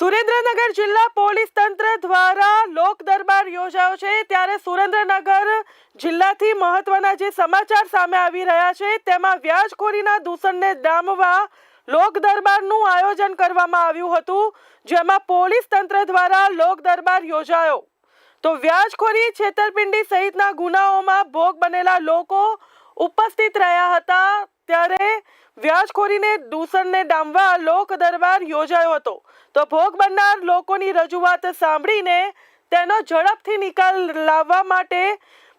સુરેન્દ્રનગર જિલ્લા પોલીસ તંત્ર દ્વારા લોક દરબાર યોજાયો છે. ત્યારે સુરેન્દ્રનગર જિલ્લાથી મહત્વના જે સમાચાર સામે આવી રહ્યા છે, તેમાં વ્યાજખોરીના દૂષણને ડામવા લોક દરબારનું આયોજન કરવામાં આવ્યું હતું, જેમાં પોલીસ તંત્ર દ્વારા લોક દરબાર યોજાયો. તો વ્યાજખોરી, છેતરપિંડી સહિતના ગુનાઓમાં ભોગ બનેલા લોકો ઉપસ્થિત રહ્યા હતા. ત્યારે વ્યાજખોરીને દૂષણને ડામવા લોક દરબાર યોજાયો હતો. તો ભોગ બનનાર લોકોની રજૂઆત સાંભળીને તેનો ઝડપથી નિકાલ લાવવા માટે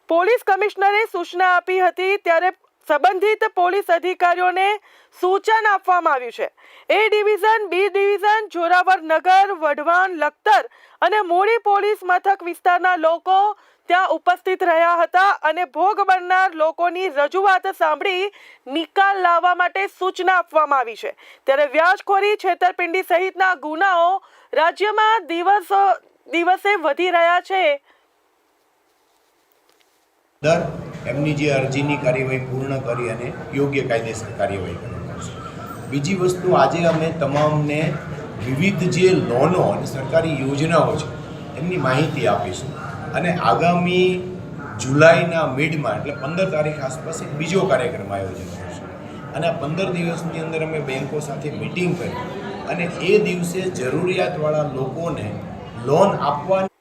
પોલીસ કમિશનરે સૂચના આપી હતી, ત્યારે સંબંધિત પોલીસ અધિકારીઓને સૂચન આપવામાં આવ્યું છે. A division, B division Joravarnagar, Wadhwan, Lakhtar અને મૂળી પોલીસ મથક વિસ્તારના લોકો ત્યાં ઉપસ્થિત રહ્યા હતા અને ભોગ બનનાર લોકોની રજૂઆત સાંભળી નિકાલ લાવવા માટે સૂચના આપવામાં આવી છે. ત્યારે વ્યાજખોરી, છેતરપિંડી સહિતના ગુનાઓ રાજ્યમાં દિવસો, દિવસે વધી રહ્યા છે. દર એમની જે અરજીની કાર્યવાહી પૂર્ણ કરી અને યોગ્ય કાયદેસર કાર્યવાહી કરવામાં બીજી વસ્તુ, આજે અમે તમામને વિવિધ જે લોનો અને સરકારી યોજનાઓ છે, એમની માહિતી આપીશું. અને આગામી જુલાઈના મિડમાં એટલે પંદર તારીખ આસપાસ એક બીજો કાર્યક્રમ આયોજન કરશું અને આ પંદર દિવસની અંદર અમે બેન્કો સાથે મિટિંગ કરી અને એ દિવસે જરૂરિયાતવાળા લોકોને લોન આપવાની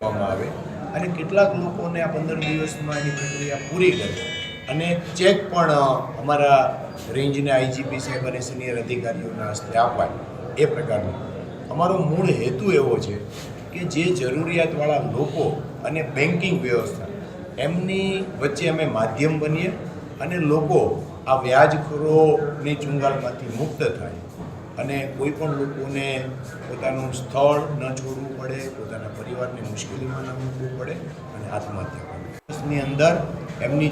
કરવામાં આવે અને કેટલાક લોકોને આ પંદર દિવસમાં એની પ્રક્રિયા પૂરી કરી. અને ચેક પણ અમારા રેન્જના આઈજીપી સાહેબ અને સિનિયર અધિકારીઓના હસ્તે અપાય એ પ્રકારનું. અમારો મૂળ હેતુ એવો છે કે જે જરૂરિયાતવાળા લોકો અને બેન્કિંગ વ્યવસ્થા, એમની વચ્ચે અમે માધ્યમ બનીએ અને લોકો આ વ્યાજખોરોની ચુંગાલમાંથી મુક્ત થાય. અને કોઈ પણ લોકોને પોતાનું સ્થળ ન છોડવું પડે, પોતાના પરિવારને મુશ્કેલીમાં ન મૂકવું પડે અને આત્મહત્યા કરવી અંદર એમની